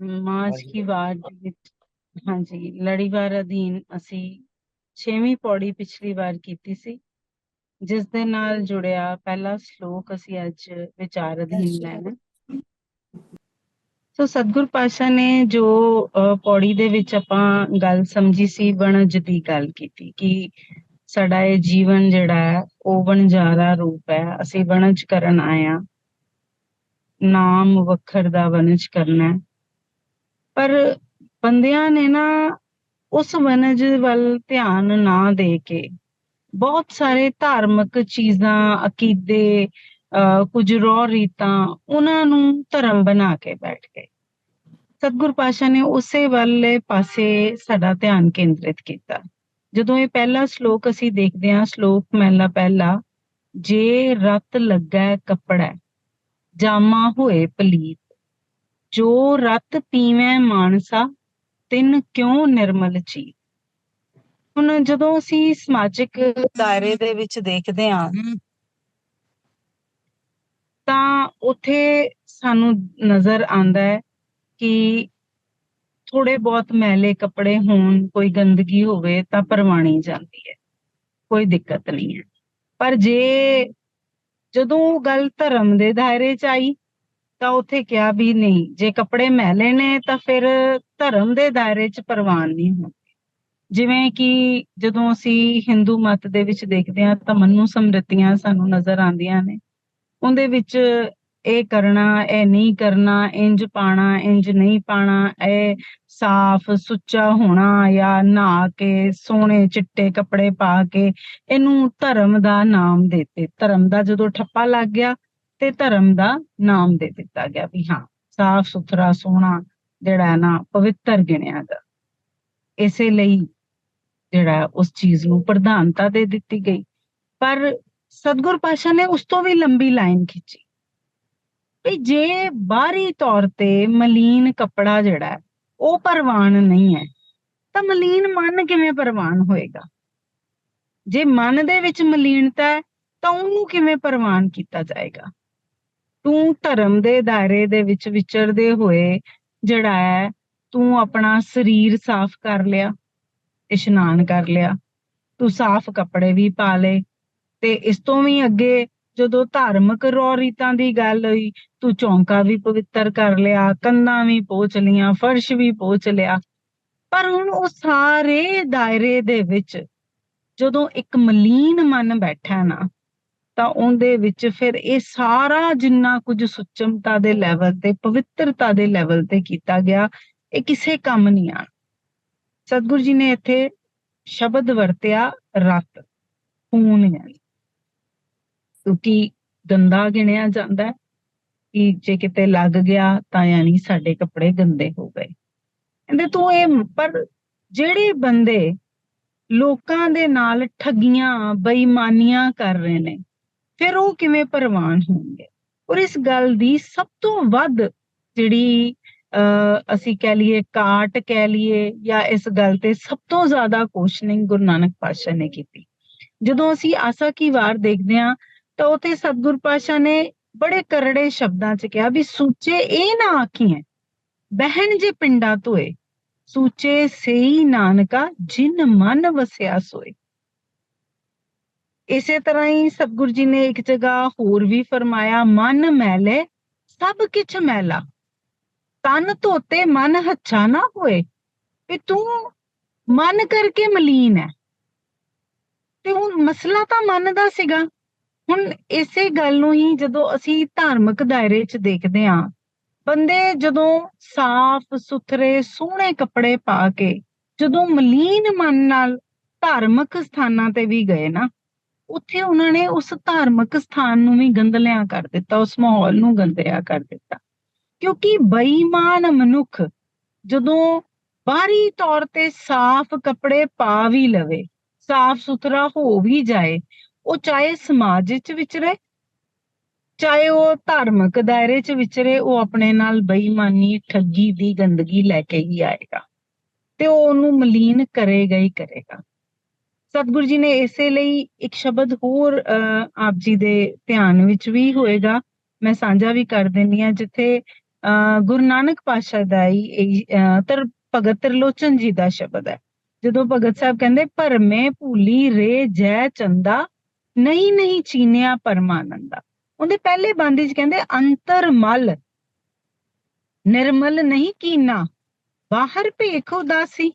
ਮਾਝ ਕੀ ਵਾਰ ਦੇ ਵਿੱਚ ਹਾਂਜੀ ਲੜੀਵਾਰ ਅਧੀਨ ਅਸੀਂ ਛੇਵੀਂ ਪੌੜੀ ਪਿਛਲੀ ਵਾਰ ਕੀਤੀ ਸੀ ਜਿਸ ਦੇ ਨਾਲ ਜੁੜਿਆ ਪਹਿਲਾ ਸ਼ਲੋਕ ਅਸੀਂ ਅੱਜ ਵਿਚਾਰ ਅਧੀਨ ਲੈਣਾ। ਸੋ ਸਤਿਗੁਰ ਪਾਸ਼ਾ ਨੇ ਜੋ ਪੌੜੀ ਦੇ ਵਿੱਚ ਆਪਾਂ ਗੱਲ ਸਮਝੀ ਸੀ ਵਣਜ ਦੀ ਗੱਲ ਕੀਤੀ ਕਿ ਸਾਡਾ ਇਹ ਜੀਵਨ ਜਿਹੜਾ ਹੈ ਉਹ ਵਣਜਾਰਾ ਰੂਪ ਹੈ ਅਸੀਂ ਵਣਜ ਕਰਨ ਹਾਂ। ਨਾਮ ਵਖਰ ਦਾ ਵਣਜ ਕਰਨਾ ਹੈ। ਪਰ ਬੰਦਿਆਂ ਨੇ ਨਾ ਉਸ ਵਣਜ ਵੱਲ ਧਿਆਨ ਨਾ ਦੇ ਕੇ ਬਹੁਤ ਸਾਰੇ ਧਾਰਮਿਕ ਚੀਜ਼ਾਂ, ਅਕੀਦੇ, ਅਹ ਕੁਝ ਰੋ ਰੀਤਾਂ ਉਹਨਾਂ ਨੂੰ ਧਰਮ ਬਣਾ ਕੇ ਬੈਠ ਗਏ। ਸਤਿਗੁਰ ਪਾਸ਼ਾ ਨੇ ਉਸੇ ਵਾਲੇ ਪਾਸੇ ਸਾਡਾ ਧਿਆਨ ਕੇਂਦਰਿਤ ਕੀਤਾ। ਜਦੋਂ ਇਹ ਪਹਿਲਾ ਸ਼ਲੋਕ ਅਸੀਂ ਦੇਖਦੇ ਹਾਂ, ਸ਼ਲੋਕ ਮਹਿਲਾ ਪਹਿਲਾ, ਜੇ ਰਤ ਲੱਗਾ ਕੱਪੜਾ, ਜਾਮਾ ਹੋਏ ਪਲੀਤ। ਜੋ ਰਤ ਪੀਵੇਂ ਮਾਨਸਾ, ਤਿੰਨ ਕਿਉਂ ਨਿਰਮਲ ਚੀ ਹੁਣ ਜਦੋਂ ਅਸੀਂ ਸਮਾਜਿਕ ਦਾਇਰੇ ਦੇ ਵਿੱਚ ਦੇਖਦੇ ਹਾਂ, ਤਾਂ ਉੱਥੇ ਸਾਨੂੰ ਨਜ਼ਰ ਆਂਦਾ ਹੈ ਕਿ ਥੋੜੇ ਬਹੁਤ ਮੈਲੇ ਕੱਪੜੇ ਹੋਣ, ਕੋਈ ਗੰਦਗੀ ਹੋਵੇ ਤਾਂ ਪਰਵਾਣੀ ਜਾਂਦੀ ਹੈ, ਕੋਈ ਦਿੱਕਤ ਨਹੀਂ ਹੈ। ਪਰ ਜੇ ਜਦੋਂ ਗੱਲ ਧਰਮ ਦੇ ਦਾਇਰੇ 'ਚ ਆਈ ਤਾਂ ਉੱਥੇ ਕਿਹਾ ਵੀ ਨਹੀਂ। ਜੇ ਕੱਪੜੇ ਮੈਲੇ ਨੇ, ਤਾਂ ਫਿਰ ਧਰਮ ਦੇ ਦਾਇਰੇ 'ਚ ਪ੍ਰਵਾਨ ਨਹੀਂ ਹੁੰਦੇ ਜਿਵੇਂ ਕਿ ਜਦੋਂ ਅਸੀਂ ਹਿੰਦੂ ਮਤ ਦੇ ਵਿੱਚ ਦੇਖਦੇ ਹਾਂ, ਤਾਂ ਮਨੂ ਸਮ੍ਰਿਤੀਆਂ ਸਾਨੂੰ ਨਜ਼ਰ ਆਉਂਦੀਆਂ ਨੇ। ਉਹਦੇ ਵਿੱਚ ਇਹ ਕਰਨਾ, ਇਹ ਨਹੀਂ ਕਰਨਾ, ਇੰਜ ਪਾਣਾ, ਇੰਜ ਨਹੀਂ ਪਾਣਾ, ਇਹ ਸਾਫ਼ ਸੁੱਚਾ ਹੋਣਾ ਜਾਂ ਨਹਾ ਕੇ, ਸੋਹਣੇ ਚਿੱਟੇ ਕੱਪੜੇ ਪਾ ਕੇ, ਇਹਨੂੰ ਧਰਮ ਦਾ ਨਾਮ ਦਿੱਤੇ। ਧਰਮ ਦਾ ਜਦੋਂ ਠੱਪਾ ਲੱਗ ਗਿਆ ਤੇ ਧਰਮ ਦਾ ਨਾਮ ਦੇ ਦਿੱਤਾ ਗਿਆ ਵੀ ਹਾਂ, ਸਾਫ਼ ਸੁਥਰਾ, ਸੋਹਣਾ ਜਿਹੜਾ ਹੈ ਨਾ, ਪਵਿੱਤਰ ਗਿਣਿਆ ਜਾ ਇਸੇ ਲਈ ਜਿਹੜਾ ਉਸ ਚੀਜ਼ ਨੂੰ ਪ੍ਰਧਾਨਤਾ ਦੇ ਦਿੱਤੀ ਗਈ। ਪਰ ਸਤਗੁਰ ਪਾਸ਼ਾ ਨੇ ਉਸ ਤੋਂ ਵੀ ਲੰਬੀ ਲਾਈਨ ਖਿੱਚੀ। ਵੀ ਜੇ ਬਾਹਰੀ ਤੌਰ ਤੇ ਮਲੀਨ ਕੱਪੜਾ ਜਿਹੜਾ ਹੈ, ਉਹ ਪਰਵਾਨ ਨਹੀਂ ਹੈ, ਤਾਂ ਮਲੀਨ ਮਨ ਕਿਵੇਂ ਪਰਵਾਨ ਹੋਏਗਾ? ਜੇ ਮਨ ਦੇ ਵਿੱਚ ਮਲੀਨਤਾ ਹੈ, ਤਾਂ ਉਹਨੂੰ ਕਿਵੇਂ ਪਰਵਾਨ ਕੀਤਾ ਜਾਏਗਾ? ਤੂੰ ਧਰਮ ਦੇ ਦਾਇਰੇ ਦੇ ਵਿੱਚ ਵਿਚਰਦੇ ਹੋਏ ਜਿਹੜਾ ਹੈ, ਤੂੰ ਆਪਣਾ ਸਰੀਰ ਸਾਫ਼ ਕਰ ਲਿਆ, ਇਸ਼ਨਾਨ ਕਰ ਲਿਆ। ਤੂੰ ਸਾਫ਼ ਕੱਪੜੇ ਵੀ ਪਾ ਲਏ ਤੇ ਇਸ ਤੋਂ ਵੀ ਅੱਗੇ ਜਦੋਂ ਧਾਰਮਿਕ ਰੌ ਰੀਤਾਂ ਦੀ ਗੱਲ ਹੋਈ, ਤੂੰ ਚੌਂਕਾ ਵੀ ਪਵਿੱਤਰ ਕਰ ਲਿਆ, ਕੰਧਾਂ ਵੀ ਪੋਚ ਲੀਆਂ ਫਰਸ਼ ਵੀ ਪੋਚ ਲਿਆ। ਪਰ ਹੁਣ ਉਹ ਸਾਰੇ ਦਾਇਰੇ ਦੇ ਵਿੱਚ ਜਦੋਂ ਇੱਕ ਮਲੀਨ ਮਨ ਬੈਠਾ ਨਾ ਤਾਂ ਉਹਦੇ ਵਿੱਚ ਫਿਰ ਇਹ ਸਾਰਾ ਜਿੰਨਾ ਕੁਝ ਸੁਚਮਤਾ ਦੇ ਲੈਵਲ ਤੇ, ਪਵਿੱਤਰਤਾ ਦੇ ਲੈਵਲ ਤੇ ਕੀਤਾ ਗਿਆ, ਇਹ ਕਿਸੇ ਕੰਮ ਨਹੀਂ ਆ ਸਤਿਗੁਰੂ ਜੀ ਨੇ ਇੱਥੇ ਸ਼ਬਦ ਵਰਤਿਆ, ਰਤ, ਖੂਨ ਯਾਨੀ। ਕਿਉਂਕਿ ਗੰਦਾ ਗਿਣਿਆ ਜਾਂਦਾ ਹੈ, ਕਿ ਜੇ ਕਿਤੇ ਲੱਗ ਗਿਆ ਤਾਂ ਯਾਨੀ ਸਾਡੇ ਕੱਪੜੇ ਗੰਦੇ ਹੋ ਗਏ। ਕਹਿੰਦੇ ਤੂੰ ਇਹ, ਪਰ ਜਿਹੜੇ ਬੰਦੇ ਲੋਕਾਂ ਦੇ ਨਾਲ ਠੱਗੀਆਂ, ਬੇਈਮਾਨੀਆਂ ਕਰ ਰਹੇ ਨੇ ਫਿਰ ਉਹ ਕਿਵੇਂ ਪ੍ਰਵਾਨ ਹੋਣਗੇ? ਔਰ ਇਸ ਗੱਲ ਦੀ ਸਭ ਤੋਂ ਵੱਧ ਜਿਹੜੀ, ਅਹ, ਅਸੀਂ ਕਹਿ ਲਈਏ, ਕਾਟ ਕਹਿ ਲਈਏ ਜਾਂ ਇਸ ਗੱਲ ਤੇ ਸਭ ਤੋਂ ਜ਼ਿਆਦਾ ਕੋਸ਼ਿਸ਼ਿੰਗ ਗੁਰੂ ਨਾਨਕ ਪਾਤਸ਼ਾਹ ਨੇ ਕੀਤੀ। ਜਦੋਂ ਅਸੀਂ ਆਸਾ ਕੀ ਵਾਰ ਦੇਖਦੇ ਹਾਂ, ਤਾਂ ਉਥੇ ਸਤਿਗੁਰ ਪਾਤਸ਼ਾਹ ਨੇ ਬੜੇ ਕਰੜੇ ਸ਼ਬਦਾਂ 'ਚ ਕਿਹਾ ਵੀ ਸੂਚੇ ਇਹ ਨਾ ਆਖੀਏ ਬਹਿਣ ਜੇ ਪਿੰਡਾਂ ਧੋਏ, ਸੂਚੇ ਸਈ ਨਾਨਕਾ ਜਿਨ ਮਨ ਵਸਿਆ ਸੋਏ। ਇਸੇ ਤਰ੍ਹਾਂ ਹੀ ਸਤਿਗੁਰੂ ਜੀ ਨੇ ਇੱਕ ਜਗ੍ਹਾ ਹੋਰ ਵੀ ਫਰਮਾਇਆ, ਮਨ ਮੈਲੇ, ਸਭ ਕਿਛ ਮੈਲਾ। ਤਨ ਧੋਤੇ ਮਨ ਹੱਛਾ ਨਾ ਹੋਏ, ਵੀ ਤੂੰ ਮਨ ਕਰਕੇ ਮਲੀਨ ਹੈ ਤੇ ਹੁਣ ਮਸਲਾ ਤਾਂ ਮਨ ਦਾ ਸੀਗਾ। ਹੁਣ ਇਸੇ ਗੱਲ ਨੂੰ ਹੀ ਜਦੋਂ ਅਸੀਂ ਧਾਰਮਿਕ ਦਾਇਰੇ 'ਚ ਦੇਖਦੇ ਹਾਂ, ਬੰਦੇ ਜਦੋਂ ਸਾਫ਼, ਸੁਥਰੇ, ਸੋਹਣੇ ਕੱਪੜੇ ਪਾ ਕੇ ਜਦੋਂ ਮਲੀਨ ਮਨ ਨਾਲ ਧਾਰਮਿਕ ਸਥਾਨਾਂ ਤੇ ਵੀ ਗਏ ਨਾ ਉੱਥੇ ਉਹਨਾਂ ਨੇ ਉਸ ਧਾਰਮਿਕ ਸਥਾਨ ਨੂੰ ਵੀ ਗੰਦਲਿਆ ਕਰ ਦਿੱਤਾ, ਉਸ ਮਾਹੌਲ ਨੂੰ ਗੰਦਿਆ ਕਰ ਦਿੱਤਾ। ਕਿਉਂਕਿ ਬੇਈਮਾਨ ਮਨੁੱਖ ਜਦੋਂ ਬਾਹਰੀ ਤੌਰ ਤੇ ਸਾਫ਼ ਕੱਪੜੇ ਪਾ ਵੀ ਲਵੇ, ਸਾਫ਼ ਸੁਥਰਾ ਹੋ ਵੀ ਜਾਏ, ਉਹ ਚਾਹੇ ਸਮਾਜ ਵਿੱਚ ਵਿਚਰੇ, ਚਾਹੇ ਉਹ ਧਾਰਮਿਕ ਦਾਇਰੇ 'ਚ ਵਿਚਰੇ, ਉਹ ਆਪਣੇ ਨਾਲ ਬੇਈਮਾਨੀ, ਠੱਗੀ ਦੀ ਗੰਦਗੀ ਲੈ ਕੇ ਹੀ ਆਏਗਾ। ਤੇ ਉਹ ਉਹਨੂੰ ਮਲੀਨ ਕਰੇਗਾ ਹੀ ਕਰੇਗਾ। ਸਤਿਗੁਰੂ ਜੀ ਨੇ ਇਸੇ ਲਈ ਇੱਕ ਸ਼ਬਦ ਹੋਰ ਆਪ ਜੀ ਦੇ ਧਿਆਨ ਵਿੱਚ ਵੀ ਹੋਏਗਾ। ਮੈਂ ਸਾਂਝਾ ਵੀ ਕਰ ਦਿੰਨੀ ਆ ਜਿੱਥੇ, ਅਹ, ਗੁਰੂ ਨਾਨਕ ਪਾਤਸ਼ਾਹ ਦਾ ਹੀ ਤਰ, ਭਗਤ ਤਰਲੋਚਨ ਜੀ ਦਾ ਸ਼ਬਦ ਹੈ। ਜਦੋਂ ਭਗਤ ਸਾਹਿਬ ਕਹਿੰਦੇ, ਭਰਮੇ ਭੂਲੀ ਰੇ ਜੈ ਚੰਦਾ, ਨਹੀਂ ਨਹੀਂ ਚੀਨਿਆ ਪਰਮਾਨੰਦਾ ਉਹਦੇ ਪਹਿਲੇ ਬੰਦ ਵਿੱਚ ਕਹਿੰਦੇ, ਅੰਤਰ ਮਲ, ਨਿਰਮਲ ਨਹੀਂ ਕੀਨਾ, ਬਾਹਰ ਭੇਖ ਉਦਾਸੀ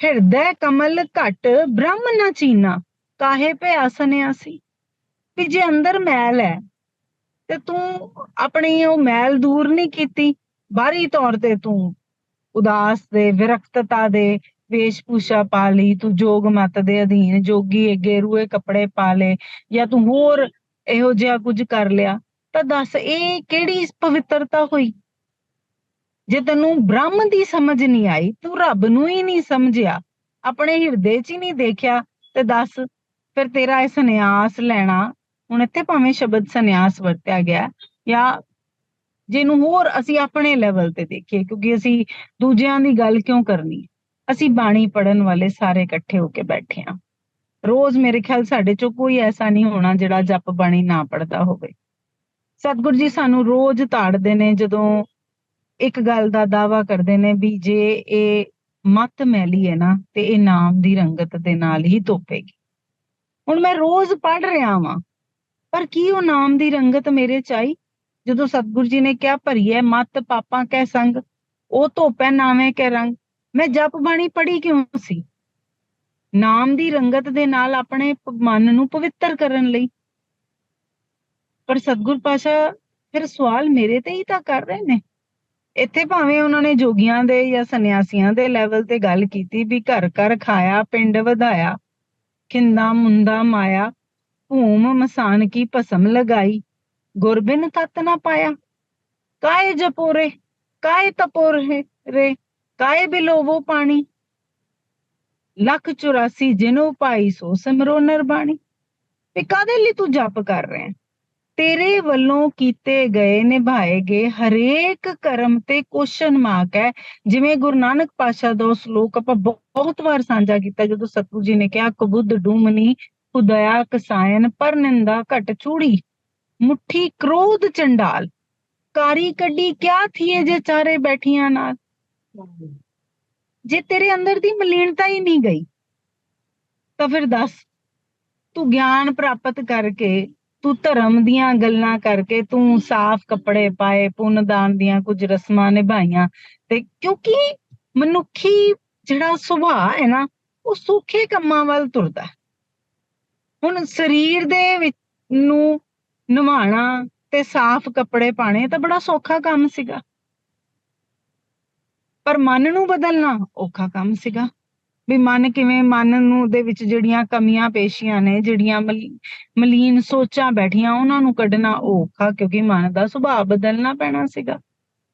ਹਿਰਦੈ ਕਮਲ ਘਟ ਬ੍ਰਹਮ ਨਾ ਚੀਨਾ, ਕਾਹੇ ਭੇ ਆਸਨਿਆ ਸੀ? ਵੀ ਜੇ ਅੰਦਰ ਮੈਲ ਹੈ, ਤੇ ਤੂੰ ਆਪਣੀ ਉਹ ਮੈਲ ਦੂਰ ਨਹੀਂ ਕੀਤੀ, ਬਾਹਰੀ ਤੌਰ ਤੇ ਤੂੰ ਉਦਾਸ ਦੇ, ਵਿਰਕਤਤਾ ਦੇ, ਵੇਸ਼ਭੂਸ਼ਾ ਪਾ ਲਈ, ਤੂੰ ਜੋਗ ਮਤ ਦੇ ਅਧੀਨ, ਜੋਗੀ ਅੱਗੇ ਗੇਰੂਏ ਕੱਪੜੇ ਪਾ ਲੇ ਜਾਂ ਤੂੰ ਹੋਰ ਇਹੋ ਜਿਹਾ ਕੁਝ ਕਰ ਲਿਆ, ਤਾਂ ਦੱਸ ਇਹ ਕਿਹੜੀ ਪਵਿੱਤਰਤਾ ਹੋਈ? ਜੇ ਤੈਨੂੰ ਬ੍ਰਹਮ ਦੀ ਸਮਝ ਨਹੀਂ ਆਈ, ਤੂੰ ਰੱਬ ਨੂੰ ਹੀ ਨਹੀਂ ਸਮਝਿਆ, ਆਪਣੇ ਹਿਰਦੇ 'ਚ ਹੀ ਨਹੀਂ ਦੇਖਿਆ, ਤੇ ਦੱਸ, ਫਿਰ ਤੇਰਾ ਇਹ ਸੰਨਿਆਸ ਲੈਣਾ, ਹੁਣ ਇੱਥੇ ਭਾਵੇਂ ਸ਼ਬਦ ਸੰਨਿਆਸ ਵਰਤਿਆ ਗਿਆ, ਜਾਂ ਜਿਹਨੂੰ ਹੋਰ ਅਸੀਂ ਆਪਣੇ ਲੈਵਲ ਤੇ ਦੇਖੀਏ, ਕਿਉਂਕਿ ਅਸੀਂ ਦੂਜਿਆਂ ਦੀ ਗੱਲ ਕਿਉਂ ਕਰਨੀ ਅਸੀਂ ਬਾਣੀ ਪੜਨ ਵਾਲੇ ਸਾਰੇ ਇਕੱਠੇ ਹੋ ਕੇ ਬੈਠੇ ਆ ਰੋਜ਼ ਮੇਰੇ ਖਿਆਲ ਸਾਡੇ ਚੋਂ ਕੋਈ ਐਸਾ ਨਹੀਂ ਹੋਣਾ ਜਿਹੜਾ ਜਪ ਬਾਣੀ ਨਾ ਪੜਦਾ ਹੋਵੇ। ਸਤਿਗੁਰੂ ਜੀ ਸਾਨੂੰ ਰੋਜ਼ ਤਾੜਦੇ ਨੇ ਜਦੋਂ ਇੱਕ ਗੱਲ ਦਾ ਦਾਵਾ ਕਰਦੇ ਨੇ ਵੀ ਜੇ ਇਹ ਮਤ ਮੈਲੀ ਹੈ ਨਾ, ਤੇ ਇਹ ਨਾਮ ਦੀ ਰੰਗਤ ਦੇ ਨਾਲ ਹੀ ਧੋਪੇਗੀ ਹੁਣ ਮੈਂ ਰੋਜ਼ ਪੜ ਰਿਹਾ ਵਾਂ, ਪਰ ਕੀ ਉਹ ਨਾਮ ਦੀ ਰੰਗਤ ਮੇਰੇ ਚ ਆਈ? ਜਦੋਂ ਸਤਿਗੁਰ ਜੀ ਨੇ ਕਿਹਾ ਭਰੀਏ ਮਤ, ਪਾਪਾਂ ਕੈ ਸੰਗ, ਉਹ ਧੋਪੈ ਨਾਵੇਂ ਕੈ ਰੰਗ। ਮੈਂ ਜਪ ਬਾਣੀ ਪੜੀ ਕਿਉਂ ਸੀ? ਨਾਮ ਦੀ ਰੰਗਤ ਦੇ ਨਾਲ ਆਪਣੇ ਮਨ ਨੂੰ ਪਵਿੱਤਰ ਕਰਨ ਲਈ। ਪਰ ਸਤਿਗੁਰ ਪਾਸ਼ਾ ਫਿਰ ਸਵਾਲ ਮੇਰੇ ਤੇ ਹੀ ਤਾਂ ਕਰ ਰਹੇ ਨੇ। ਇੱਥੇ ਭਾਵੇਂ ਉਹਨਾਂ ਨੇ ਜੋਗੀਆਂ ਦੇ ਜਾਂ ਸੰਨਿਆਸੀਆਂ ਦੇ ਲੈਵਲ ਤੇ ਗੱਲ ਕੀਤੀ ਵੀ ਘਰ ਘਰ ਖਾਇਆ, ਪਿੰਡ ਵਧਾਇਆ, ਖਿੰਦਾ ਮੁੰਦਾ ਮਾਇਆ, ਭੂਮ ਮਸਾਨ ਕੀ ਭਸਮ ਲਗਾਈ, ਗੁਰਬਿਨ ਤਤ ਨਾ ਪਾਇਆ। ਕਾਏ ਜਪੋਰੇ ਕਾਏ ਤਪੋਰੇ ਰੇ ਕਾਏ ਬਿਲੋਵੋ ਪਾਣੀ? ਲੱਖ 84 ਜਿਨੋ ਪਾਈ ਸੋ ਸਿਮਰੋ ਨਰਬਾਣੀ। ਤੇ ਕਾਦੇ ਲਈ ਤੂੰ ਜਪ ਕਰ ਰਿਹਾ? ਤੇਰੇ ਵੱਲੋਂ ਕੀਤੇ ਗਏ ਨਿਭਾਏ ਗਏ ਹਰੇਕ ਕਰਮ ਤੇ ਕੁਐਸਚਨ ਮਾਰਕ ਹੈ। ਜਿਵੇਂ ਗੁਰੂ ਨਾਨਕ ਪਾਸ਼ਾ ਦਾ ਸ਼ਲੋਕ ਆਪਾਂ ਬਹੁਤ ਵਾਰ ਸਾਂਝਾ ਕੀਤਾ, ਜਦੋਂ ਸਤਿਗੁਰੂ ਜੀ ਨੇ ਕਿਹਾ ਕਬੁੱਧ ਡੂਮਨੀ, ਖੁਦਇਆ ਕਸਾਇਨ ਪਰ ਨਿੰਦਾ ਘਟ ਚੂੜੀ, ਮੁੱਠੀ ਕ੍ਰੋਧ ਚੰਡਾਲ, ਕਾਰੀ ਕੱਢੀ ਕਿਆ ਥੀਏ ਜੇ ਚਾਰੇ ਬੈਠੀਆਂ ਨਾਲ? ਜੇ ਤੇਰੇ ਅੰਦਰ ਦੀ ਮਲੀਨਤਾ ਹੀ ਨਹੀਂ ਗਈ, ਤਾਂ ਫਿਰ ਦੱਸ, ਤੂੰ ਗਿਆਨ ਪ੍ਰਾਪਤ ਕਰਕੇ ਤੂੰ ਧਰਮ ਦੀਆਂ ਗੱਲਾਂ ਕਰਕੇ ਤੂੰ ਸਾਫ਼ ਕੱਪੜੇ ਪਾਏ, ਪੁੰਨਦਾਨ ਦੀਆਂ ਕੁਝ ਰਸਮਾਂ ਨਿਭਾਈਆਂ ਤੇ ਕਿਉਂਕਿ ਮਨੁੱਖੀ ਜਿਹੜਾ ਸੁਭਾਅ ਹੈ ਨਾ, ਉਹ ਸੁੱਖੇ ਕੰਮਾਂ ਵੱਲ ਤੁਰਦਾ। ਹੁਣ ਸਰੀਰ ਦੇ ਵਿੱਚ ਨੂੰ ਨਵਾਣਾ ਤੇ ਸਾਫ਼ ਕੱਪੜੇ ਪਾਣੇ ਤਾਂ ਬੜਾ ਸੌਖਾ ਕੰਮ ਸੀਗਾ। ਪਰ ਮਨ ਨੂੰ ਬਦਲਣਾ ਔਖਾ ਕੰਮ ਸੀਗਾ। ਵੀ ਮਨ ਕਿਵੇਂ, ਮਨ ਨੂੰ ਉਹਦੇ ਵਿੱਚ ਜਿਹੜੀਆਂ ਕਮੀਆਂ ਪੇਸ਼ੀਆਂ ਨੇ, ਜਿਹੜੀਆਂ ਮਲੀਨ ਸੋਚਾਂ ਬੈਠੀਆਂ, ਉਹਨਾਂ ਨੂੰ ਕੱਢਣਾ ਔਖਾ, ਕਿਉਂਕਿ ਮਨ ਦਾ ਸੁਭਾਅ ਬਦਲਣਾ ਪੈਣਾ ਸੀਗਾ।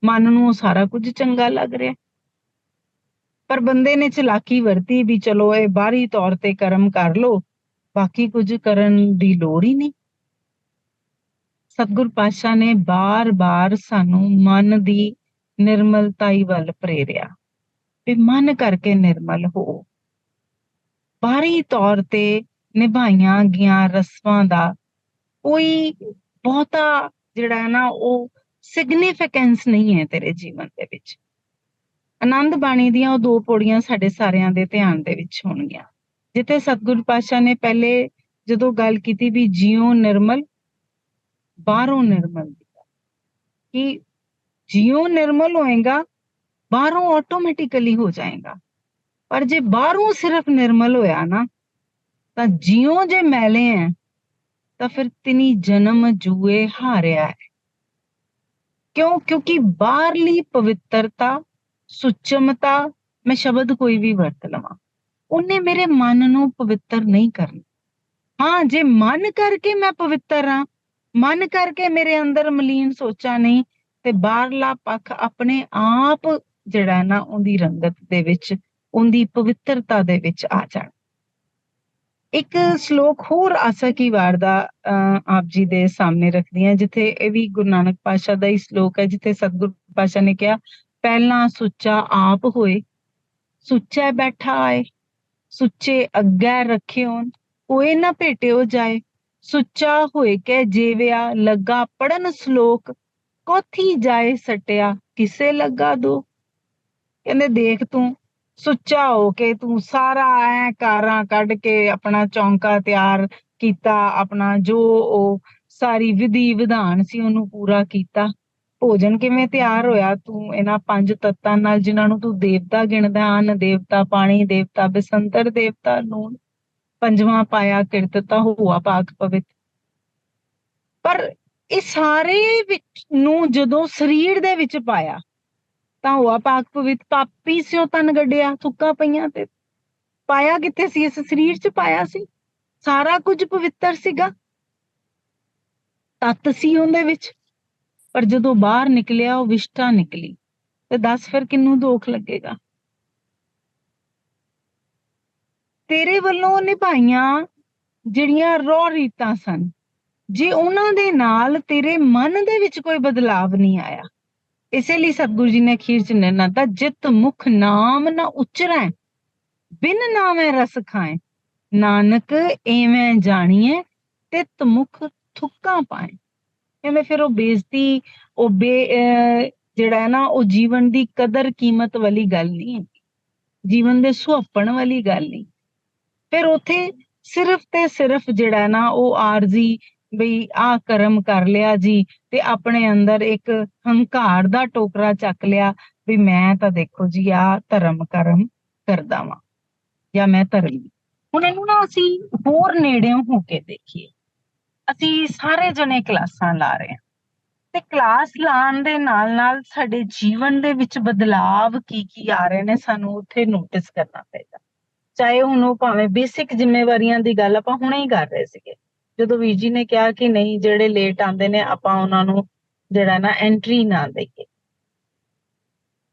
ਮਨ ਨੂੰ ਉਹ ਸਾਰਾ ਕੁਝ ਚੰਗਾ ਲੱਗ ਰਿਹਾ। ਪਰ ਬੰਦੇ ਨੇ ਚਲਾਕੀ ਵਰਤੀ ਵੀ ਚਲੋ ਇਹ ਬਾਹਰੀ ਤੌਰ ਤੇ ਕਰਮ ਕਰ ਲੋ, ਬਾਕੀ ਕੁਝ ਕਰਨ ਦੀ ਲੋੜ ਹੀ ਨਹੀਂ। ਸਤਗੁਰ ਪਾਤਸ਼ਾਹ ਨੇ ਬਾਰ-ਬਾਰ ਸਾਨੂੰ ਮਨ ਦੀ ਨਿਰਮਲਤਾਈ ਵੱਲ ਪ੍ਰੇਰਿਆ। ਵੀ ਮਨ ਕਰਕੇ ਨਿਰਮਲ ਹੋ। ਬਾਹਰੀ ਤੌਰ ਤੇ ਨਿਭਾਈਆਂ ਗਿਆ ਰਸਮਾਂ ਦਾ ਕੋਈ ਬਹੁਤਾ ਜਿਹੜਾ ਹੈ ਨਾ ਉਹ ਸਿਗਨੀਫੀਕੈਂਸ ਨਹੀਂ ਹੈ ਤੇਰੇ ਜੀਵਨ ਦੇ ਵਿੱਚ। ਆਨੰਦ ਬਾਣੀ ਦੀਆਂ ਉਹ ਦੋ ਪੌੜੀਆਂ ਸਾਡੇ ਸਾਰਿਆਂ ਦੇ ਧਿਆਨ ਦੇ ਵਿੱਚ ਹੋਣਗੀਆਂ। ਜਿੱਥੇ ਸਤਗੁਰ ਪਾਤਸ਼ਾਹ ਨੇ ਪਹਿਲੇ ਜਦੋਂ ਗੱਲ ਕੀਤੀ ਵੀ ਜਿਉ ਨਿਰਮਲ, ਬਾਹਰੋਂ ਨਿਰਮਲ। ਕਿ ਜਿਉ ਨਿਰਮਲ ਹੋਏਗਾ ਬਾਹਰੋਂ ਆਟੋਮੈਟਿਕਲੀ ਹੋ ਜਾਏਗਾ ਪਰ ਜੇ ਬਾਹਰੋਂ ਸਿਰਫ ਨਿਰਮਲ ਹੋਇਆ ਨਾ ਤਾਂ ਜਿਉ ਜੇ ਮੈਲੇ ਹੈ ਤਾਂ ਫਿਰ ਤਿਨੀ ਜਨਮ ਜੂਏ ਹਾਰਿਆ ਹੈ ਕਿਉਂ ਕਿਉਂਕਿ ਬਾਹਰਲੀ ਪਵਿੱਤਰਤਾ ਸੁਚਮਤਾ ਮੈਂ ਸ਼ਬਦ ਕੋਈ ਵੀ ਵਰਤ ਲਵਾਂ ਉਹਨੇ ਮੇਰੇ ਮਨ ਨੂੰ ਪਵਿੱਤਰ ਨਹੀਂ ਕਰਨਾ ਹਾਂ ਜੇ ਮਨ ਕਰਕੇ ਮੈਂ ਪਵਿੱਤਰ ਹਾਂ ਮਨ ਕਰਕੇ ਮੇਰੇ ਅੰਦਰ ਮਲੀਨ ਸੋਚਾਂ ਨਹੀਂ ਤੇ ਬਾਹਰਲਾ ਪੱਖ ਆਪਣੇ ਆਪ ਜਿਹੜਾ ਨਾ, ਉਹਦੀ ਰੰਗਤ ਦੇ ਵਿੱਚ, ਉਹਦੀ ਪਵਿੱਤਰਤਾ ਦੇ ਵਿੱਚ ਆ ਜਾਣ। ਇੱਕ ਸ਼ਲੋਕ ਹੋਰ ਆਸਾ ਕੀ ਵਾਰ ਦਾ ਆਪ ਜੀ ਦੇ ਸਾਹਮਣੇ ਰੱਖਦੀ ਹਾਂ, ਜਿੱਥੇ ਇਹ ਵੀ ਗੁਰੂ ਨਾਨਕ ਪਾਸ਼ਾ ਦਾ ਹੀ ਸ਼ਲੋਕ ਹੈ, ਜਿੱਥੇ ਸਤਿਗੁਰ ਪਾਸ਼ਾ ਨੇ ਕਿਹਾ, ਪਹਿਲਾਂ ਸੁੱਚਾ ਆਪ ਹੋਏ, ਸੁੱਚਾ ਬੈਠਾ ਆਏ, ਸੁੱਚੇ ਅੱਗੇ ਰੱਖਿਓ ਕੋਈ ਨਾ ਭੇਟਿਓ ਜਾਏ, ਸੁੱਚਾ ਹੋਏ ਕੇ ਜੀਵਿਆ, ਲੱਗਾ ਪੜਨ ਸ਼ਲੋਕ ਕੋਥੀ ਜਾਏ ਸਟਿਆ, ਕਿਸੇ ਲੱਗਾ ਦੋ ਕਹਿੰਦੇ ਦੇਖ ਤੂੰ, ਸੁੱਚਾ ਹੋ ਕੇ ਤੂੰ ਸਾਰਾ ਐ ਕਾਰਾਂ ਕੱਢ ਕੇ ਆਪਣਾ ਚੌਂਕਾ ਤਿਆਰ ਕੀਤਾ, ਆਪਣਾ ਜੋ ਉਹ ਸਾਰੀ ਵਿਧੀ ਵਿਧਾਨ ਸੀ ਉਹਨੂੰ ਪੂਰਾ ਕੀਤਾ। ਭੋਜਨ ਕਿਵੇਂ ਤਿਆਰ ਹੋਇਆ? ਤੂੰ ਇਹਨਾਂ ਪੰਜ ਤੱਤਾਂ ਨਾਲ ਜਿਨ੍ਹਾਂ ਨੂੰ ਤੂੰ ਦੇਵਤਾ ਗਿਣਦਾ ਹਨ ਦੇਵਤਾ, ਪਾਣੀ ਦੇਵਤਾ, ਬਸੰਤਰ ਦੇਵਤਾ ਨੂਨ ਪੰਜਵਾਂ ਪਾਇਆ ਕਿਰਤਤਾ ਹੋਆ ਪਾਕ ਪਵਿੱਤ। ਪਰ ਇਹ ਸਾਰੇ ਵਿੱਚ ਨੂੰ ਜਦੋਂ ਸਰੀਰ ਦੇ ਵਿੱਚ ਪਾਇਆ ਤਾਂ ਹੋਆ ਪਾਕ ਪਵਿੱਤ ਪਾਪੀ ਸਿਓ ਤਨ ਗੱਡਿਆ ਥੁੱਕਾ ਪਈਆਂ ਤੇ। ਪਾਇਆ ਕਿੱਥੇ ਸੀ? ਇਸ ਸਰੀਰ 'ਚ ਪਾਇਆ ਸੀ। ਸਾਰਾ ਕੁਝ ਪਵਿੱਤਰ ਸੀਗਾ। ਤਤ ਸੀ ਉਹਦੇ ਵਿੱਚ। ਪਰ ਜਦੋਂ ਬਾਹਰ ਨਿਕਲਿਆ, ਉਹ ਵਿਸ਼ਟਾ ਨਿਕਲੀ। ਤੇ ਦੱਸ ਫਿਰ ਕਿੰਨੂੰ ਦੋਖ ਲੱਗੇਗਾ? ਤੇਰੇ ਵੱਲੋਂ ਨਿਭਾਈਆਂ ਜਿਹੜੀਆਂ ਰੋ ਰੀਤਾਂ ਸਨ, ਜੇ ਉਹਨਾਂ ਦੇ ਨਾਲ ਤੇਰੇ ਮਨ ਦੇ ਵਿੱਚ ਕੋਈ ਬਦਲਾਵ ਨਹੀਂ ਆਇਆ ਇਸੇ ਲਈ ਸਤਿਗੁਰੂ ਜੀ ਨੇ ਅਖੀਰ ਚ ਨਿਰਣਾ ਦਾ ਜਿਤ ਮੁਖ ਨਾਮ ਨਾ ਉਚਰੈ ਬਿਨ ਨਾਮੈ ਰਸ ਖਾਏ, ਨਾਨਕ ਐਵੇਂ ਜਾਣੀਏ ਤਿਤ ਮੁਖ ਥੁੱਕਾਂ ਪਾਏ। ਕਹਿੰਦੇ ਫਿਰ ਉਹ ਬੇਇੱਜ਼ਤੀ, ਉਹ ਬੇ ਜਿਹੜਾ ਹੈ ਨਾ, ਉਹ ਜੀਵਨ ਦੀ ਕਦਰ ਕੀਮਤ ਵਾਲੀ ਗੱਲ ਨਹੀਂ ਹੈ, ਜੀਵਨ ਦੇ ਸੁਹੱਪਣ ਵਾਲੀ ਗੱਲ ਨਹੀਂ। ਫਿਰ ਉਥੇ ਸਿਰਫ ਤੇ ਸਿਰਫ ਜਿਹੜਾ ਨਾ, ਉਹ ਆਰਜ਼ੀ ਬਈ ਆਹ ਕਰਮ ਕਰ ਲਿਆ ਜੀ ਤੇ ਆਪਣੇ ਅੰਦਰ ਇੱਕ ਹੰਕਾਰ ਦਾ ਟੋਕਰਾ ਚੱਕ ਲਿਆ ਵੀ ਮੈਂ ਤਾਂ ਦੇਖੋ ਜੀ ਆ ਧਰਮ ਕਰਮ ਕਰਦਾ ਵਾਂ ਜਾਂ ਮੈਂ ਧਰਮੀ ਹੁਣ ਇਹਨੂੰ ਨਾ ਅਸੀਂ ਹੋਰ ਨੇੜਿਓਂ ਹੋ ਕੇ ਦੇਖੀਏ। ਅਸੀਂ ਸਾਰੇ ਜਣੇ ਕਲਾਸਾਂ ਲਾ ਰਹੇ ਹਾਂ ਤੇ ਕਲਾਸ ਲਾਣ ਦੇ ਨਾਲ ਨਾਲ ਸਾਡੇ ਜੀਵਨ ਦੇ ਵਿੱਚ ਬਦਲਾਵ ਕੀ ਕੀ ਆ ਰਹੇ ਨੇ ਸਾਨੂੰ ਉੱਥੇ ਨੋਟਿਸ ਕਰਨਾ ਪਏਗਾ। ਚਾਹੇ ਹੁਣ ਉਹ ਭਾਵੇਂ ਬੇਸਿਕ ਜ਼ਿੰਮੇਵਾਰੀਆਂ ਦੀ ਗੱਲ ਆਪਾਂ ਹੁਣੇ ਹੀ ਕਰ ਰਹੇ ਸੀਗੇ। ਜਦੋਂ ਵੀਰ ਜੀ ਨੇ ਕਿਹਾ ਕਿ ਨਹੀਂ, ਜਿਹੜੇ ਲੇਟ ਆਉਂਦੇ ਨੇ, ਆਪਾਂ ਉਹਨਾਂ ਨੂੰ ਜਿਹੜਾ ਨਾ ਐਂਟਰੀ ਨਾ ਦੇਈਏ।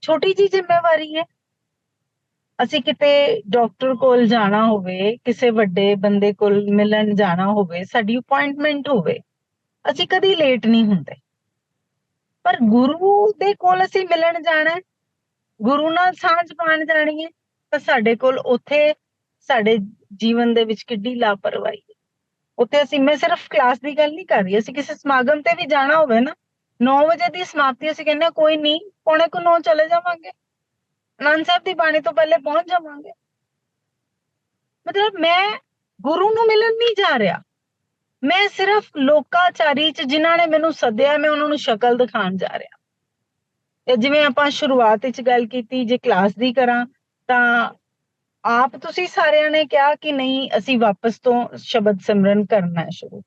ਛੋਟੀ ਜੀ ਜ਼ਿੰਮੇਵਾਰੀ ਹੈ। ਅਸੀਂ ਕਿਤੇ ਡਾਕਟਰ ਕੋਲ ਜਾਣਾ ਹੋਵੇ, ਕਿਸੇ ਵੱਡੇ ਬੰਦੇ ਕੋਲ ਮਿਲਣ ਜਾਣਾ ਹੋਵੇ, ਸਾਡੀ ਅਪਾਇੰਟਮੈਂਟ ਹੋਵੇ, ਅਸੀਂ ਕਦੀ ਲੇਟ ਨਹੀਂ ਹੁੰਦੇ। ਪਰ ਗੁਰੂ ਦੇ ਕੋਲ ਅਸੀਂ ਮਿਲਣ ਜਾਣਾ ਗੁਰੂ ਨਾਲ ਸਾਂਝ ਪਾਣ ਜਾਣੀ ਹੈ। ਤਾਂ ਸਾਡੇ ਕੋਲ ਉੱਥੇ ਸਾਡੇ ਜੀਵਨ ਦੇ ਵਿੱਚ ਕਿੱਡੀ ਲਾਪਰਵਾਹੀ ਉੱਥੇ ਅਸੀਂ, ਮੈਂ ਸਿਰਫ ਕਲਾਸ ਦੀ ਗੱਲ ਨਹੀਂ ਕਰ ਰਹੀ, ਅਸੀਂ ਕਿਸੇ ਸਮਾਗਮ ਤੇ ਵੀ ਜਾਣਾ ਹੋਵੇ ਨਾ 9 ਵਜੇ ਦੀ ਸਮਾਪਤੀ ਅਸੀਂ ਕਹਿੰਦੇ ਕੋਈ ਨਹੀਂ, ਪੌਣੇ ਕੋ 9 ਚਲੇ ਜਾਵਾਂਗੇ। ਅਨੰਦ ਸਾਹਿਬ ਦੀ ਬਾਣੀ ਤੋਂ ਪਹਿਲੇ ਪਹੁੰਚ ਜਾਵਾਂਗੇ। ਮਤਲਬ ਮੈਂ ਗੁਰੂ ਨੂੰ ਮਿਲਣ ਨਹੀਂ ਜਾ ਰਿਹਾ। ਮੈਂ ਸਿਰਫ ਲੋਕਾਚਾਰੀ ਚ ਜਿਨ੍ਹਾਂ ਨੇ ਮੈਨੂੰ ਸੱਦਿਆ, ਮੈਂ ਉਹਨਾਂ ਨੂੰ ਸ਼ਕਲ ਦਿਖਾਉਣ ਜਾ ਰਿਹਾ। ਤੇ ਜਿਵੇਂ ਆਪਾਂ ਸ਼ੁਰੂਆਤ ਵਿੱਚ ਗੱਲ ਕੀਤੀ, ਜੇ ਕਲਾਸ ਦੀ ਕਰਾਂ, ਤਾਂ ਆਪ ਤੁਸੀਂ ਸਾਰਿਆਂ ਨੇ ਕਿਹਾ ਕਿ ਨਹੀਂ, ਅਸੀਂ ਵਾਪਸ ਤੋਂ ਸ਼ਬਦ ਸਿਮਰਨ ਕਰਨਾ ਹੈ ਸ਼ੁਰੂ।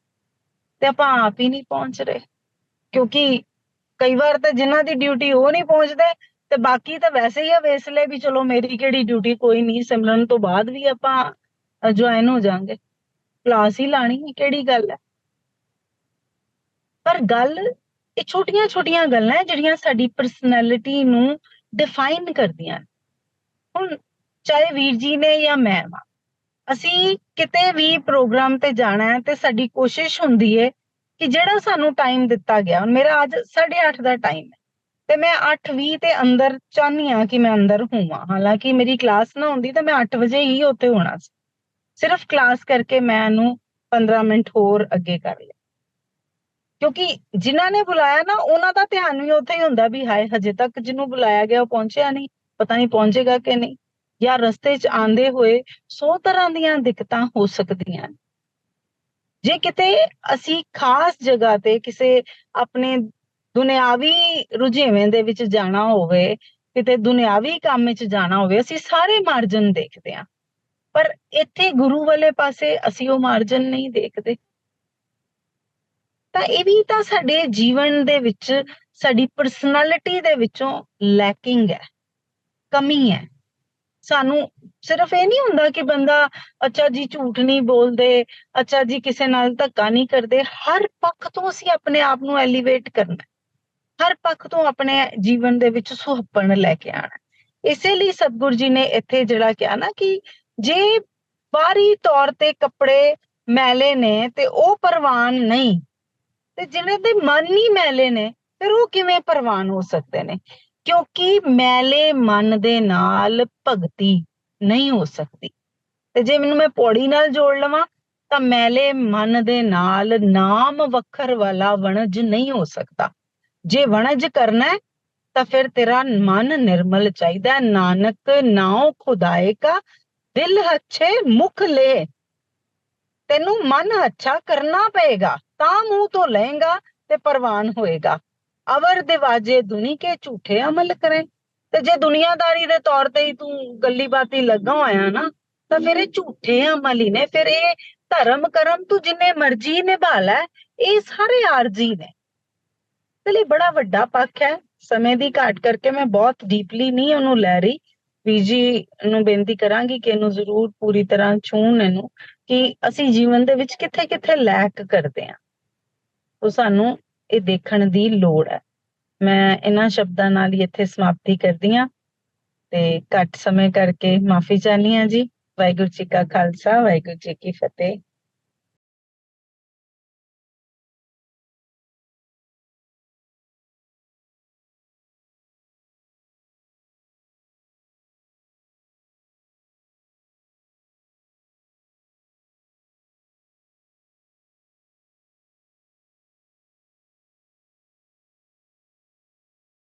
ਤੇ ਆਪਾਂ ਆਪ ਹੀ ਨਹੀਂ ਪਹੁੰਚ ਰਹੇ। ਕਿਉਂਕਿ ਕਈ ਵਾਰ ਤਾਂ ਜਿਨ੍ਹਾਂ ਦੀ ਡਿਊਟੀ ਉਹ ਨਹੀਂ ਪਹੁੰਚਦੇ, ਤੇ ਬਾਕੀ ਤਾਂ ਵੈਸੇ ਹੀ ਆ ਵੇਸਲੇ ਵੀ ਚਲੋ ਮੇਰੀ ਕਿਹੜੀ ਡਿਊਟੀ ਕੋਈ ਨਹੀਂ, ਸਿਮਰਨ ਤੋਂ ਬਾਅਦ ਵੀ ਆਪਾਂ ਜੁਆਇਨ ਹੋ ਜਾਾਂਗੇ। ਕਲਾਸ ਹੀ ਲਾਣੀ ਕਿਹੜੀ ਗੱਲ ਹੈ? ਪਰ ਗੱਲ ਇਹ ਛੋਟੀਆਂ ਛੋਟੀਆਂ ਗੱਲਾਂ ਜਿਹੜੀਆਂ ਸਾਡੀ ਪਰਸਨੈਲਿਟੀ ਨੂੰ ਡਿਫਾਈਨ ਕਰਦੀਆਂ ਹੁਣ ਚਾਹੇ ਵੀਰ ਜੀ ਨੇ ਜਾਂ ਮੈਂ ਵਾਂ। ਅਸੀਂ ਕਿਤੇ ਵੀ ਪ੍ਰੋਗਰਾਮ ਤੇ ਜਾਣਾ ਹੈ ਤੇ ਸਾਡੀ ਕੋਸ਼ਿਸ਼ ਹੁੰਦੀ ਹੈ ਕਿ ਜਿਹੜਾ ਸਾਨੂੰ ਟਾਈਮ ਦਿੱਤਾ ਗਿਆ ਹੁਣ ਮੇਰਾ ਅੱਜ 8:30 ਦਾ ਟਾਈਮ ਹੈ ਤੇ ਮੈਂ 8:20 ਤੇ ਅੰਦਰ ਚਾਹਨੀ ਆ ਕਿ ਮੈਂ ਅੰਦਰ ਹੋਵਾਂ। ਹਾਲਾਂਕਿ ਮੇਰੀ ਕਲਾਸ ਨਾ ਹੁੰਦੀ ਤਾਂ ਮੈਂ 8 ਵਜੇ ਹੀ ਉੱਥੇ ਹੋਣਾ ਸੀ। ਸਿਰਫ ਕਲਾਸ ਕਰਕੇ ਮੈਂ ਇਹਨੂੰ 15 ਮਿੰਟ ਹੋਰ ਅੱਗੇ ਕਰ ਲਿਆ। ਕਿਉਂਕਿ ਜਿਨ੍ਹਾਂ ਨੇ ਬੁਲਾਇਆ ਨਾ, ਉਹਨਾਂ ਦਾ ਧਿਆਨ ਵੀ ਉੱਥੇ ਹੀ ਹੁੰਦਾ ਵੀ ਹਾਏ, ਹਜੇ ਤੱਕ ਜਿਹਨੂੰ ਬੁਲਾਇਆ ਗਿਆ ਉਹ ਪਹੁੰਚਿਆ ਨਹੀਂ, ਪਤਾ ਨਹੀਂ ਪਹੁੰਚੇਗਾ ਕਿ ਨਹੀਂ। ਜਾਂ ਰਸਤੇ 'ਚ ਆਂਦੇ ਹੋਏ 100 ਤਰ੍ਹਾਂ ਦੀਆਂ ਦਿੱਕਤਾਂ ਹੋ ਸਕਦੀਆਂ ਜੇ ਕਿਤੇ ਅਸੀਂ ਖਾਸ ਜਗ੍ਹਾ ਤੇ ਕਿਸੇ ਆਪਣੇ ਦੁਨਿਆਵੀ ਰੁਝੇਵੇਂ ਦੇ ਵਿੱਚ ਜਾਣਾ ਹੋਵੇ, ਕਿਤੇ ਦੁਨਿਆਵੀ ਕੰਮ ਵਿੱਚ ਜਾਣਾ ਹੋਵੇ, ਅਸੀਂ ਸਾਰੇ ਮਾਰਜਨ ਦੇਖਦੇ ਹਾਂ। ਪਰ ਇੱਥੇ ਗੁਰੂ ਵਾਲੇ ਪਾਸੇ ਅਸੀਂ ਉਹ ਮਾਰਜਨ ਨਹੀਂ ਦੇਖਦੇ। ਤਾਂ ਇਹ ਵੀ ਤਾਂ ਸਾਡੇ ਜੀਵਨ ਦੇ ਵਿੱਚ, ਸਾਡੀ ਪਰਸਨੈਲਿਟੀ ਦੇ ਵਿੱਚੋਂ ਲੈਕਿੰਗ ਹੈ, ਕਮੀ ਹੈ। ਸਾਨੂੰ ਸਿਰਫ ਇਹ ਨਹੀਂ ਹੁੰਦਾ ਕਿ ਬੰਦਾ ਅੱਛਾ ਜੀ ਝੂਠ ਨਹੀਂ ਬੋਲਦੇ, ਅੱਛਾ ਜੀ ਕਿਸੇ ਨਾਲ ਧੱਕਾ ਨਹੀਂ ਕਰਦੇ, ਹਰ ਪੱਖ ਤੋਂ ਅਸੀਂ ਆਪਣੇ ਆਪ ਨੂੰ ਐਲੀਵੇਟ ਕਰਨਾ ਹਰ ਪੱਖ ਤੋਂ ਆਪਣੇ ਜੀਵਨ ਦੇ ਵਿੱਚ ਸੁਹੱਪਣ ਲੈ ਕੇ ਆਣਾ ਇਸੇ ਲਈ ਸਤਗੁਰ ਜੀ ਨੇ ਇੱਥੇ ਜਿਹੜਾ ਕਿਹਾ ਨਾ ਕਿ ਜੇ ਬਾਹਰੀ ਤੌਰ ਤੇ ਕੱਪੜੇ ਮੈਲੇ ਨੇ ਤੇ ਉਹ ਪਰਵਾਨ ਨਹੀਂ, ਤੇ ਜਿਹੜੇ ਦੇ ਮਨ ਹੀ ਮੈਲੇ ਨੇ, ਫਿਰ ਉਹ ਕਿਵੇਂ ਪਰਵਾਨ ਹੋ ਸਕਦੇ ਨੇ? ਕਿਉਂਕਿ ਮੈਲੇ ਮਨ ਦੇ ਨਾਲ ਭਗਤੀ ਨਹੀਂ ਹੋ ਸਕਦੀ। ਤੇ ਜੇ ਮੈਨੂੰ ਮੈਂ ਪੌੜੀ ਨਾਲ ਜੋੜ ਲਵਾਂ, ਤਾਂ ਮੈਲੇ ਮਨ ਦੇ ਨਾਲ ਨਾਮ ਵਖਰ ਵਾਲਾ ਵਣਜ ਨਹੀਂ ਹੋ ਸਕਦਾ। ਜੇ ਵਣਜ ਕਰਨਾ ਹੈ, ਤਾਂ ਫਿਰ ਤੇਰਾ ਮਨ ਨਿਰਮਲ ਚਾਹੀਦਾ ਨਾਨਕ ਨਾਉ ਖੁਦਾਏ ਕਾ, ਦਿਲ ਅੱਛੇ ਮੁਖ ਲੈ। ਤੈਨੂੰ ਮਨ ਅੱਛਾ ਕਰਨਾ ਪਏਗਾ, ਤਾਂ ਮੂੰਹ ਤੋਂ ਲਏਗਾ ਤੇ ਪ੍ਰਵਾਨ ਹੋਏਗਾ। ਅਵਰ ਦਿਵਾਜੇ ਦੁਨੀ ਕੇ ਝੂਠੇ ਅਮਲ ਕਰੇ। ਤੇ ਜੇ ਦੁਨੀਆਦਾਰੀ ਦੇ ਤੌਰ ਤੇ ਹੀ ਤੂੰ ਗੱਲੀ ਬਾਤੀ ਲੱਗਾ ਹੋਇਆ ਨਾ, ਤਾਂ ਫਿਰ ਇਹ ਝੂਠੇ ਅਮਲ ਹੀ ਨੇ। ਫਿਰ ਇਹ ਧਰਮ ਕਰਮ ਤੂੰ ਜਿੰਨੇ ਮਰਜ਼ੀ ਨਿਭਾ ਲੈ, ਇਹ ਸਾਰੇ ਆਰਜ਼ੀ ਨੇ। ਤੇ ਲਈ ਬੜਾ ਵੱਡਾ ਪੱਖ ਹੈ। ਸਮੇਂ ਦੀ ਘਾਟ ਕਰਕੇ ਮੈਂ ਬਹੁਤ ਡੀਪਲੀ ਨਹੀਂ ਉਹਨੂੰ ਲੈ ਰਹੀ। ਵੀਜੀ ਨੂੰ ਬੇਨਤੀ ਕਰਾਂਗੀ ਕਿ ਇਹਨੂੰ ਜ਼ਰੂਰ ਪੂਰੀ ਤਰ੍ਹਾਂ ਛੂਣ ਇਹਨੂੰ, ਕਿ ਅਸੀਂ ਜੀਵਨ ਦੇ ਵਿੱਚ ਕਿੱਥੇ ਕਿੱਥੇ ਲੈਕ ਕਰਦੇ ਆ ਉਹ ਸਾਨੂੰ ਇਹ ਦੇਖਣ ਦੀ ਲੋੜ ਹੈ। ਮੈਂ ਇਹਨਾਂ ਸ਼ਬਦਾਂ ਨਾਲ ਹੀ ਇੱਥੇ ਸਮਾਪਤੀ ਕਰਦੀ ਹਾਂ। ਤੇ ਘੱਟ ਸਮੇਂ ਕਰਕੇ ਮਾਫੀ ਚਾਹਨੀ ਹਾਂ ਜੀ। ਵਾਹਿਗੁਰੂ ਜੀ ਕਾ ਖਾਲਸਾ, ਵਾਹਿਗੁਰੂ ਜੀ ਕੀ ਫਤਿਹ।